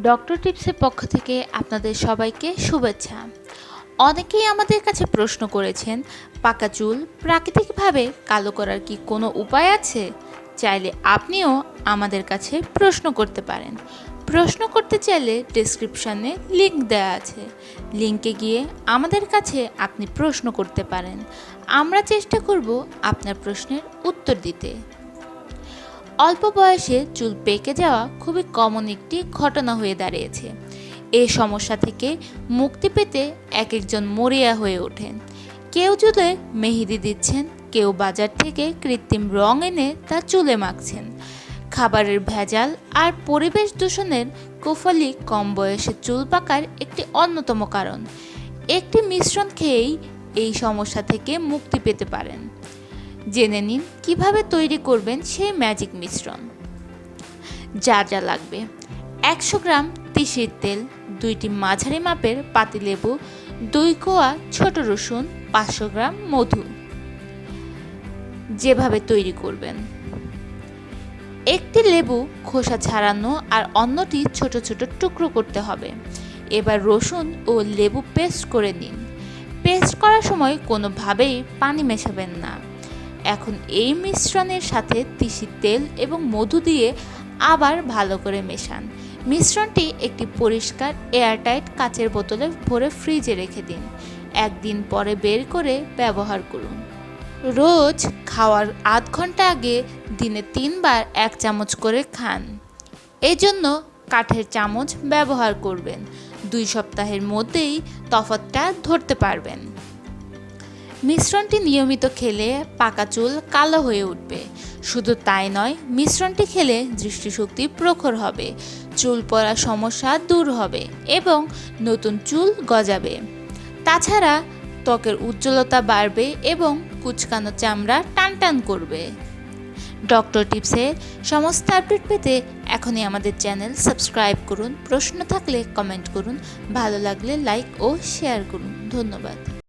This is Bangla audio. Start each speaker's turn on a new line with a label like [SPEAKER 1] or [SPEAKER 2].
[SPEAKER 1] ডক্টর টিপসের পক্ষ থেকে আপনাদের সবাইকে শুভেচ্ছা। অনেকেই আমাদের কাছে প্রশ্ন করেছেন, পাকা চুল প্রাকৃতিকভাবে কালো করার কি কোনো উপায় আছে? চাইলে আপনিও আমাদের কাছে প্রশ্ন করতে পারেন। প্রশ্ন করতে চাইলে ডেসক্রিপশনে লিঙ্ক দেওয়া আছে। লিঙ্কে গিয়ে আমাদের কাছে আপনি প্রশ্ন করতে পারেন। আমরা চেষ্টা করব আপনার প্রশ্নের উত্তর দিতে। অল্প বয়সে চুল পেকে যাওয়া খুবই কমন একটি ঘটনা হয়ে দাঁড়িয়েছে। এই সমস্যা থেকে মুক্তি পেতে এক একজন মরিয়া হয়ে ওঠেন। কেউ চুলে মেহেদি দিচ্ছেন, কেউ বাজার থেকে কৃত্রিম রং এনে তা চুলে মাখছেন। খাবারের ভেজাল আর পরিবেশ দূষণের কুফলি কম বয়সে চুল পাকার একটি অন্যতম কারণ। একটি মিশ্রণ খেয়েই এই সমস্যা থেকে মুক্তি পেতে পারেন। জেনে নিন কীভাবে তৈরি করবেন সেই ম্যাজিক মিশ্রণ। যা যা লাগবে। একশো গ্রাম তিসির তেল, দুইটি মাঝারি মাপের পাতিলেবু দুই কোয়া ছোট রসুন, পাঁচশো গ্রাম মধু। যেভাবে তৈরি করবেন। একটি লেবু খোসা ছাড়ানো আর অন্যটি ছোট ছোট টুকরো করতে হবে। এবার রসুন ও লেবু পেস্ট করে নিন। পেস্ট করার সময় কোনোভাবেই পানি মেশাবেন না। এখন এই মিশ্রণের সাথে তিসি তেল এবং মধু দিয়ে আবার ভালো করে মেশান। মিশ্রণটি একটি পরিষ্কার, এয়ারটাইট কাচের বোতলে ভরে ফ্রিজে রেখে দিন। একদিন পরে বের করে ব্যবহার করুন। রোজ খাওয়ার আধ ঘণ্টা আগে দিনে তিনবার এক চামচ করে খান। এই জন্য কাঠের চামচ ব্যবহার করবেন। দুই সপ্তাহের মধ্যেই তফাতটা ধরতে পারবেন। মিশ্রণটি নিয়মিত খেলে পাকা চুল কালো হয়ে উঠবে। শুধু তাই নয়, মিশ্রণটি খেলে দৃষ্টিশক্তি প্রখর হবে, চুল পড়ার সমস্যা দূর হবে এবং নতুন চুল গজাবে। তাছাড়া ত্বকের উজ্জ্বলতা বাড়বে এবং কুচকানো চামড়া টানটান করবে। ডক্টর টিপসের সমস্ত আপডেট পেতে এখনই আমাদের চ্যানেল সাবস্ক্রাইব করুন, প্রশ্ন থাকলে কমেন্ট করুন, ভালো লাগলে লাইক ও শেয়ার করুন। ধন্যবাদ।